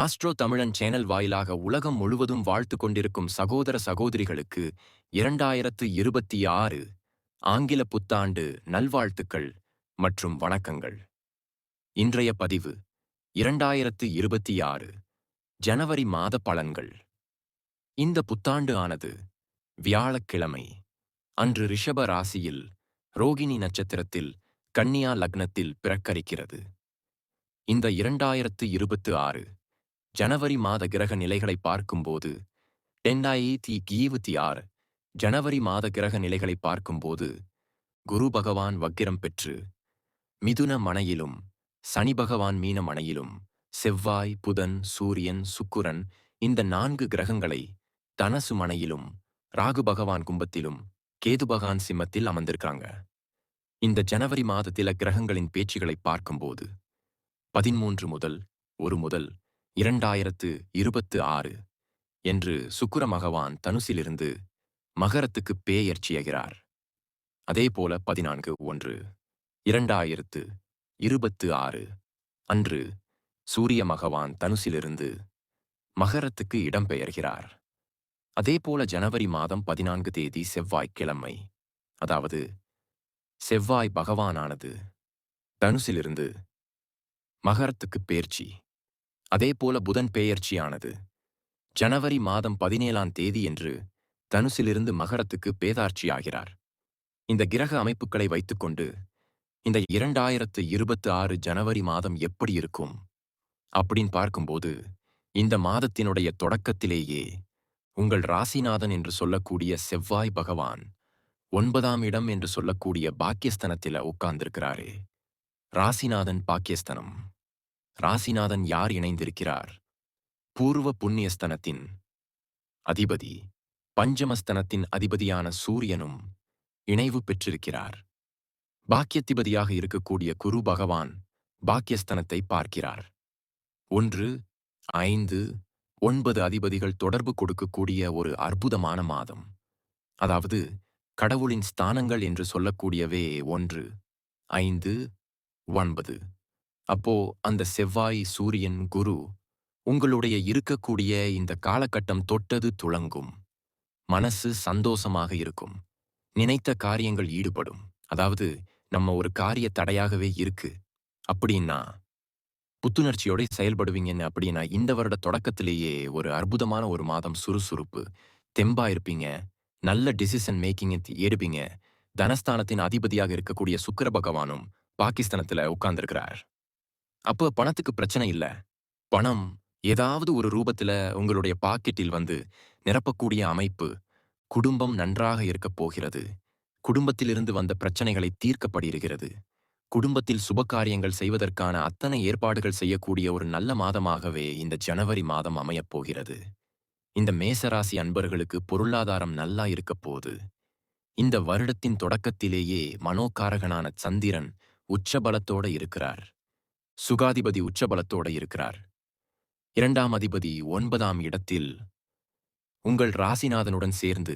Astro தமிழன் channel வாயிலாக உலகம் முழுவதும் வாழ்த்து கொண்டிருக்கும் சகோதர சகோதரிகளுக்கு இரண்டாயிரத்து இருபத்தி ஆறு ஆங்கில புத்தாண்டு நல்வாழ்த்துக்கள் மற்றும் வணக்கங்கள். இன்றைய பதிவு இரண்டாயிரத்து இருபத்தி ஆறு ஜனவரி மாத பலன்கள். இந்த புத்தாண்டு ஆனது வியாழக்கிழமை அன்று ரிஷப ராசியில் ரோகிணி நட்சத்திரத்தில் கன்னியா லக்னத்தில் பிறக்கரிக்கிறது. இந்த இரண்டாயிரத்து இருபத்து ஆறு ஜனவரி மாத கிரக நிலைகளை பார்க்கும்போது ரெண்டாயிரத்தி இருபத்தி ஆறு ஜனவரி மாத கிரக நிலைகளை பார்க்கும்போது குரு பகவான் வக்கிரம் பெற்று மிதுன மனையிலும் சனி பகவான் மீன மனையிலும் செவ்வாய் புதன் சூரியன் சுக்குரன் இந்த நான்கு கிரகங்களை தனசு மனையிலும் ராகு பகவான் கும்பத்திலும் கேது பகவான் சிம்மத்தில் அமர்ந்திருக்காங்க இந்த ஜனவரி மாதத்தில கிரகங்களின் பேச்சுகளை பார்க்கும்போது பதிமூன்று முதல் ஒரு முதல் இரண்டாயிரத்து இருபத்து ஆறு என்று சுக்கிர மகவான் தனுசிலிருந்து மகரத்துக்கு பேயர்ச்சியாகிறார். அதேபோல பதினான்கு ஒன்று இரண்டாயிரத்து இருபத்து ஆறு அன்று சூரிய மகவான் தனுசிலிருந்து மகரத்துக்கு இடம்பெயர்கிறார். அதேபோல ஜனவரி மாதம் பதினான்கு தேதி செவ்வாய்க்கிழமை அதாவது செவ்வாய் பகவானானது தனுசிலிருந்து மகரத்துக்கு பேர்ச்சி. அதேபோல புதன் பெயர்ச்சியானது. ஜனவரி மாதம் பதினேழாம் தேதி என்று தனுசிலிருந்து மகரத்துக்கு பேதார்ச்சியாகிறார். இந்த கிரக அமைப்புகளை வைத்துக்கொண்டு இந்த இரண்டாயிரத்து இருபத்து ஆறு ஜனவரி மாதம் எப்படி இருக்கும்? அப்படின்னு பார்க்கும்போது இந்த மாதத்தினுடைய தொடக்கத்திலேயே உங்கள் ராசிநாதன் என்று சொல்லக்கூடிய செவ்வாய் பகவான் ஒன்பதாம் இடம் என்று சொல்லக்கூடிய பாக்கியஸ்தனத்தில உட்கார்ந்திருக்கிறாரே. ராசிநாதன் பாக்கியஸ்தனம். ராசிநாதன் யார் இணைந்திருக்கிறார்? பூர்வ புண்ணியஸ்தனத்தின் அதிபதி பஞ்சமஸ்தனத்தின் அதிபதியான சூரியனும் இணைவு பெற்றிருக்கிறார். பாக்கியத்திபதியாக இருக்கக்கூடிய குரு பகவான் பாக்கியஸ்தனத்தை பார்க்கிறார். ஒன்று ஐந்து ஒன்பது அதிபதிகள் தொடர்பு கொடுக்கக்கூடிய ஒரு அற்புதமான மாதம். அதாவது கடவுளின் ஸ்தானங்கள் என்று சொல்லக்கூடியவே ஒன்று ஐந்து ஒன்பது. அப்போ அந்த செவ்வாய் சூரியன் குரு உங்களுடைய இருக்கக்கூடிய இந்த காலகட்டம் தொட்டது துளங்கும். மனசு சந்தோஷமாக இருக்கும். நினைத்த காரியங்கள் ஈடுபடும். அதாவது நம்ம ஒரு காரிய தடையாகவே இருக்கு. அப்படின்னா புத்துணர்ச்சியோட செயல்படுவீங்கன்னு அப்படின்னா இந்த வருட தொடக்கத்திலேயே ஒரு அற்புதமான ஒரு மாதம் சுறுசுறுப்பு. தெம்பா இருப்பீங்க. நல்ல டிசிஷன் மேக்கிங் எடுப்பீங்க. தனஸ்தானத்தின் அதிபதியாக இருக்கக்கூடிய சுக்கர பகவானும் பாகிஸ்தானத்துல உட்கார்ந்திருக்கிறார். அப்போ பணத்துக்கு பிரச்சனை இல்ல. பணம் ஏதாவது ஒரு ரூபத்துல உங்களுடைய பாக்கெட்டில் வந்து நிரப்பக்கூடிய அமைப்பு குடும்பம் நன்றாக இருக்கப் போகிறது. குடும்பத்திலிருந்து வந்த பிரச்சனைகளை தீர்க்கப்படுகிறது. குடும்பத்தில் சுபகாரியங்கள் செய்வதற்கான அத்தனை ஏற்பாடுகள் செய்யக்கூடிய ஒரு நல்ல மாதமாகவே இந்த ஜனவரி மாதம் அமையப் போகிறது. இந்த மேசராசி அன்பர்களுக்கு பொருளாதாரம் நல்லா இருக்கப் போகுது இந்த வருடத்தின் தொடக்கத்திலேயே மனோகாரகனான சந்திரன் உச்சபலத்தோட இருக்கிறார். சுகாதிபதி உச்சபலத்தோட இருக்கிறார். இரண்டாம் அதிபதி ஒன்பதாம் இடத்தில் உங்கள் ராசிநாதனுடன் சேர்ந்து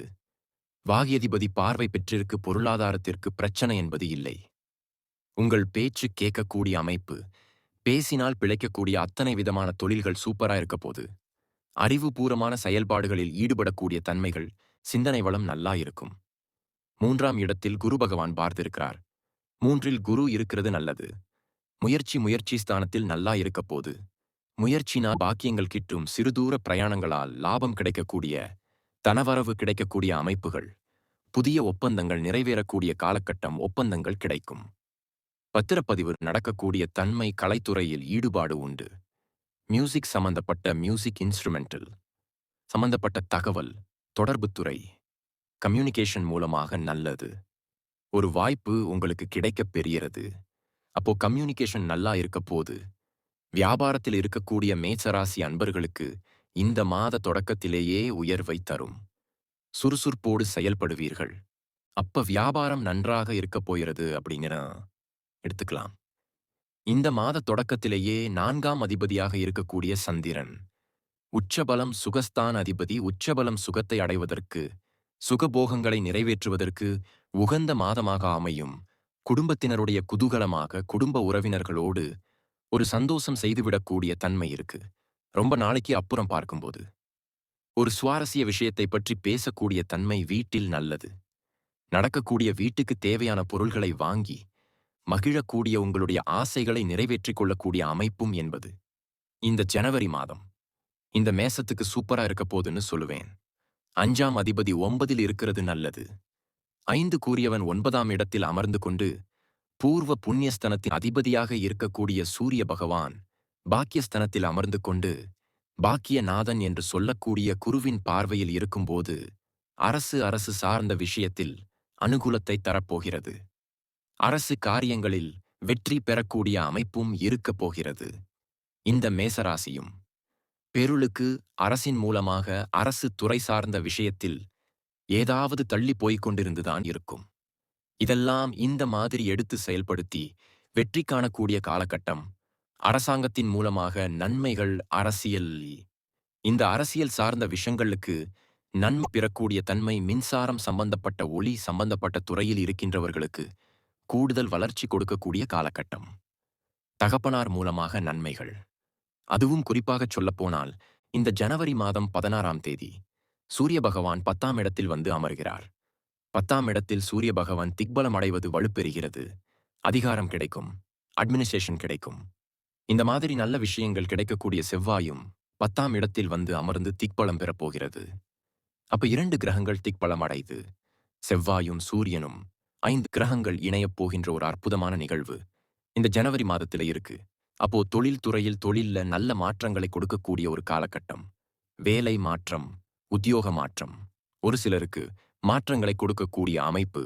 வாகியதிபதி பார்வை பெற்றிருக்கு பொருளாதாரத்திற்கு பிரச்சனை என்பது இல்லை. உங்கள் பேச்சு கேட்கக்கூடிய அமைப்பு பேசினால் பிழைக்கக்கூடிய அத்தனை விதமான தொழில்கள் சூப்பரா இருக்க போது அறிவுபூர்வமான செயல்பாடுகளில் ஈடுபடக்கூடிய தன்மைகள் சிந்தனை வளம் நல்லா இருக்கும். மூன்றாம் இடத்தில் குரு பகவான் பார்த்திருக்கிறார். மூன்றில் குரு இருக்கிறது நல்லது. முயற்சி முயற்சி ஸ்தானத்தில் நல்லா இருக்க போது முயற்சினா பாக்கியங்கள் கிட்டும் சிறுதூர பிரயாணங்களால் லாபம் கிடைக்கக்கூடிய தனவரவு கிடைக்கக்கூடிய அமைப்புகள். புதிய ஒப்பந்தங்கள் நிறைவேறக்கூடிய காலகட்டம் ஒப்பந்தங்கள் கிடைக்கும். பத்திரப்பதிவு நடக்கக்கூடிய தன்மை கலைத்துறையில் ஈடுபாடு உண்டு. மியூசிக் சம்பந்தப்பட்ட மியூசிக் இன்ஸ்ட்ருமெண்டல் சம்பந்தப்பட்ட தகவல் தொடர்புத்துறை கம்யூனிகேஷன் மூலமாக நல்லது. ஒரு வாய்ப்பு உங்களுக்கு கிடைக்கப் பெறுகிறது. அப்போ கம்யூனிகேஷன் நல்லா இருக்க போது வியாபாரத்தில் இருக்கக்கூடிய மேச்சராசி அன்பர்களுக்கு இந்த மாத தொடக்கத்திலேயே உயர்வை தரும். சுறுசுறுப்போடு செயல்படுவீர்கள். அப்ப வியாபாரம் நன்றாக இருக்க போகிறது அப்படிங்கிற எடுத்துக்கலாம். இந்த மாத தொடக்கத்திலேயே நான்காம் அதிபதியாக இருக்கக்கூடிய சந்திரன் உச்சபலம் சுகஸ்தான் அதிபதி உச்சபலம் சுகத்தை அடைவதற்கு சுகபோகங்களை நிறைவேற்றுவதற்கு உகந்த மாதமாக அமையும். குடும்பத்தினருடைய குதூகலமாக குடும்ப உறவினர்களோடு ஒரு சந்தோஷம் செய்துவிடக்கூடிய தன்மை இருக்கு. ரொம்ப நாளைக்கு அப்புறம் பார்க்கும்போது. ஒரு சுவாரஸ்ய விஷயத்தை பற்றி பேசக்கூடிய தன்மை வீட்டில் நல்லது. நடக்கக்கூடிய வீட்டுக்கு தேவையான பொருள்களை வாங்கி மகிழக்கூடிய உங்களுடைய ஆசைகளை நிறைவேற்றிக் கொள்ளக்கூடிய அமைப்பும் என்பது. இந்த ஜனவரி மாதம். இந்த மேசத்துக்கு சூப்பரா இருக்க போதுன்னு சொல்லுவேன். அஞ்சாம் அதிபதி ஒன்பதில் இருக்கிறது நல்லது. ஐந்து கூறியவன் ஒன்பதாம் இடத்தில் அமர்ந்து கொண்டு பூர்வ புண்ணியஸ்தனத்தின் அதிபதியாக இருக்கக்கூடிய சூரிய பகவான் பாக்கியஸ்தனத்தில் அமர்ந்து கொண்டு பாக்கியநாதன் என்று சொல்லக்கூடிய குருவின் பார்வையில் இருக்கும்போது அரசு அரசு சார்ந்த விஷயத்தில் அனுகூலத்தை தரப்போகிறது. அரசு காரியங்களில் வெற்றி பெறக்கூடிய அமைப்பும் இருக்கப் போகிறது. இந்த மேசராசியும் பெருளுக்கு அரசின் மூலமாக அரசு துறை சார்ந்த விஷயத்தில் ஏதாவது தள்ளி போய்க் கொண்டிருந்துதான் இருக்கும். இதெல்லாம் இந்த மாதிரி எடுத்து செயல்படுத்தி வெற்றி காணக்கூடிய காலகட்டம். அரசாங்கத்தின் மூலமாக நன்மைகள் அரசியல் இந்த அரசியல் சார்ந்த விஷயங்களுக்கு நன்மை பெறக்கூடிய தன்மை மின்சாரம் சம்பந்தப்பட்ட ஒளி சம்பந்தப்பட்ட துறையில் இருக்கின்றவர்களுக்கு கூடுதல் வளர்ச்சி கொடுக்கக்கூடிய காலகட்டம். தகப்பனார் மூலமாக நன்மைகள். அதுவும் குறிப்பாகச் சொல்லப்போனால் இந்த ஜனவரி மாதம் பதினாறாம் தேதி. சூரிய பகவான் பத்தாம் இடத்தில் வந்து அமர்கிறார். பத்தாம் இடத்தில் சூரிய பகவான் திக்பலம் அடைவது வலுப்பெறுகிறது. அதிகாரம் கிடைக்கும். அட்மினிஸ்ட்ரேஷன் கிடைக்கும். இந்த மாதிரி நல்ல விஷயங்கள் கிடைக்கக்கூடிய செவ்வாயும் பத்தாம் இடத்தில் வந்து அமர்ந்து திக்பலம் பெறப்போகிறது அப்ப இரண்டு கிரகங்கள் திக்பலம் அடைது. செவ்வாயும் சூரியனும் ஐந்து கிரகங்கள் இணையப் போகின்ற ஒரு அற்புதமான நிகழ்வு இந்த ஜனவரி மாதத்துல இருக்கு. அப்போ தொழில் துறையில் தொழில்ல நல்ல மாற்றங்களை கொடுக்கக்கூடிய ஒரு காலகட்டம். வேலை மாற்றம் உத்தியோக மாற்றம் ஒரு சிலருக்கு மாற்றங்களை கொடுக்கக்கூடிய அமைப்பு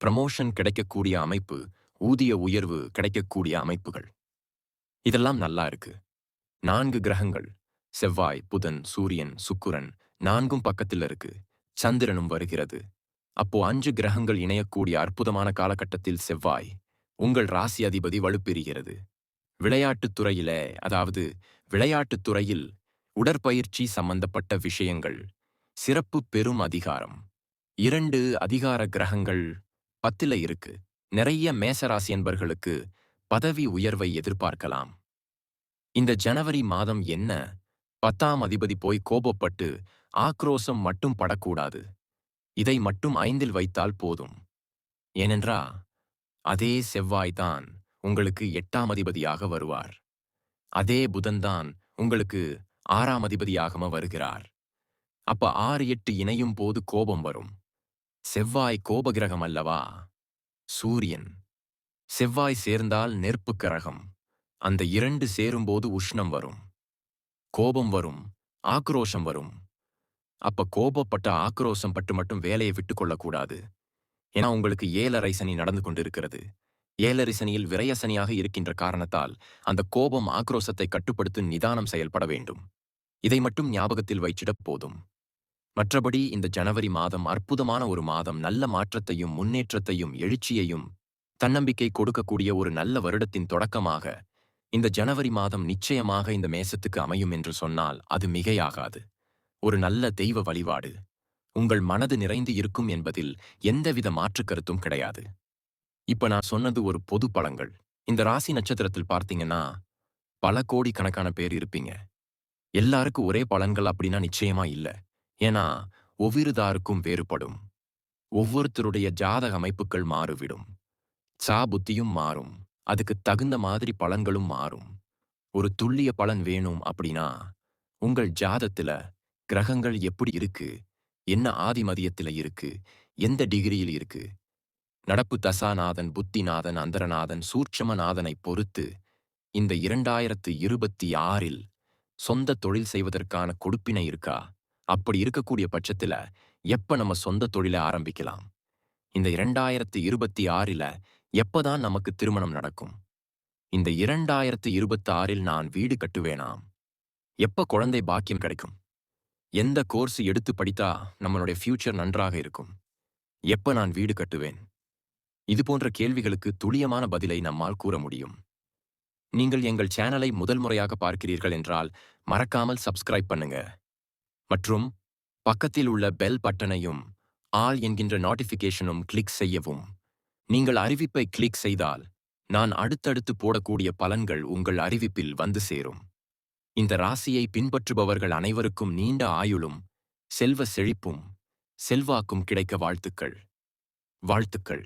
ப்ரமோஷன் கிடைக்கக்கூடிய அமைப்பு ஊதிய உயர்வு கிடைக்கக்கூடிய அமைப்புகள். இதெல்லாம் நல்லா இருக்கு. நான்கு கிரகங்கள் செவ்வாய் புதன் சூரியன் சுக்குரன் நான்கும் பக்கத்தில் இருக்கு. சந்திரனும் வருகிறது. அப்போ அஞ்சு கிரகங்கள் இணையக்கூடிய அற்புதமான காலகட்டத்தில் செவ்வாய் உங்கள் ராசி அதிபதி வலுப்பெறுகிறது. விளையாட்டுத் துறையில அதாவது விளையாட்டுத் துறையில் உடற்பயிற்சி சம்பந்தப்பட்ட விஷயங்கள். சிறப்பு பெரும் அதிகாரம். இரண்டு அதிகார கிரகங்கள் பத்தில இருக்கு. நிறைய மேசராசி என்பர்களுக்கு பதவி உயர்வை எதிர்பார்க்கலாம். இந்த ஜனவரி மாதம் என்ன? பத்தாம் அதிபதி போய் கோபப்பட்டு ஆக்ரோசம் மட்டும் படக்கூடாது. இதை மட்டும் ஐந்தில் வைத்தால் போதும். ஏனென்றா அதே செவ்வாய்தான் உங்களுக்கு எட்டாம் அதிபதியாக வருவார். அதே புதன்தான் உங்களுக்கு ஆறாம் அதிபதியாகம வருகிறார். அப்ப ஆறு எட்டு இணையும் போது கோபம் வரும். செவ்வாய் கோபகிரகம் அல்லவா? சூரியன். செவ்வாய் சேர்ந்தால் நெருப்பு கிரகம். அந்த இரண்டு சேரும்போது உஷ்ணம் வரும். கோபம் வரும். ஆக்ரோஷம் வரும். அப்ப கோபப்பட்ட ஆக்ரோஷம் பட்டு மட்டும் வேலையை விட்டு கொள்ளக்கூடாது. ஏன்னா உங்களுக்கு ஏழரை சனி நடந்து கொண்டிருக்கிறது. ஏழரை சனியில் இருக்கின்ற காரணத்தால் அந்த கோபம் ஆக்ரோஷத்தை கட்டுப்படுத்தும் நிதானம் செயல்பட வேண்டும். இதை மட்டும் ஞாபகத்தில் வைச்சிடப் போதும். மற்றபடி இந்த ஜனவரி மாதம் அற்புதமான ஒரு மாதம். நல்ல மாற்றத்தையும் முன்னேற்றத்தையும் எழுச்சியையும் தன்னம்பிக்கை கொடுக்கக்கூடிய ஒரு நல்ல வருடத்தின் தொடக்கமாக இந்த ஜனவரி மாதம் நிச்சயமாக இந்த மேசத்துக்கு அமையும் என்று சொன்னால் அது மிகையாகாது. ஒரு நல்ல தெய்வ வழிபாடு. உங்கள் மனது நிறைந்து இருக்கும் என்பதில் எந்தவித மாற்றுக் கருத்தும் கிடையாது. இப்ப நான் சொன்னது ஒரு பொது பலங்கள் இந்த ராசி நட்சத்திரத்தில் பார்த்தீங்கன்னா பல கோடி கணக்கான பேர் இருப்பீங்க. எல்லாருக்கும் ஒரே பலன்கள் அப்படின்னா நிச்சயமா இல்ல. ஏன்னா ஒவ்வொருதாருக்கும் வேறுபடும். ஒவ்வொருத்தருடைய ஜாதக அமைப்புகள் மாறுவிடும். சா புத்தியும் மாறும். அதுக்கு தகுந்த மாதிரி பலன்களும் மாறும். ஒரு துல்லிய பலன் வேணும் அப்படின்னா உங்கள் ஜாதத்துல கிரகங்கள் எப்படி இருக்கு? என்ன ஆதிமதியத்துல இருக்கு? எந்த டிகிரியில் இருக்கு? நடப்பு தசாநாதன் புத்திநாதன் அந்தரநாதன் சூட்சமநாதனைப் பொறுத்து இந்த இரண்டாயிரத்து இருபத்தி ஆறில் சொந்த தொழில் செய்வதற்கான கொடுப்பினை இருக்கா? அப்படி இருக்கக்கூடிய பட்சத்துல எப்ப நம்ம சொந்த தொழிலை ஆரம்பிக்கலாம்? இந்த இரண்டாயிரத்து இருபத்தி ஆறில் எப்பதான் நமக்கு திருமணம் நடக்கும்? இந்த இரண்டாயிரத்து இருபத்தி ஆறில் நான் வீடு கட்டுவேனாம் எப்ப குழந்தை பாக்கியம் கிடைக்கும்? எந்த கோர்ஸ் எடுத்து படித்தா நம்மளுடைய ஃபியூச்சர் நன்றாக இருக்கும்? எப்ப நான் வீடு கட்டுவேன்? இதுபோன்ற கேள்விகளுக்கு துல்லியமான பதிலை நம்மால் கூற முடியும். நீங்கள் எங்கள் சேனலை முதல் முறையாக பார்க்கிறீர்கள் என்றால் மறக்காமல் சப்ஸ்கிரைப் பண்ணுங்க. மற்றும் பக்கத்தில் உள்ள பெல் பட்டனையும் ஆல் என்கின்ற நோட்டிஃபிகேஷனும் கிளிக் செய்யவும். நீங்கள் அறிவிப்பை கிளிக் செய்தால் நான் அடுத்தடுத்து போடக்கூடிய பலன்கள் உங்கள் அறிவிப்பில் வந்து சேரும். இந்த ராசியை பின்பற்றுபவர்கள் அனைவருக்கும் நீண்ட ஆயுளும் செல்வ செழிப்பும் செல்வாக்கும் கிடைக்க வாழ்த்துக்கள். வாழ்த்துக்கள்.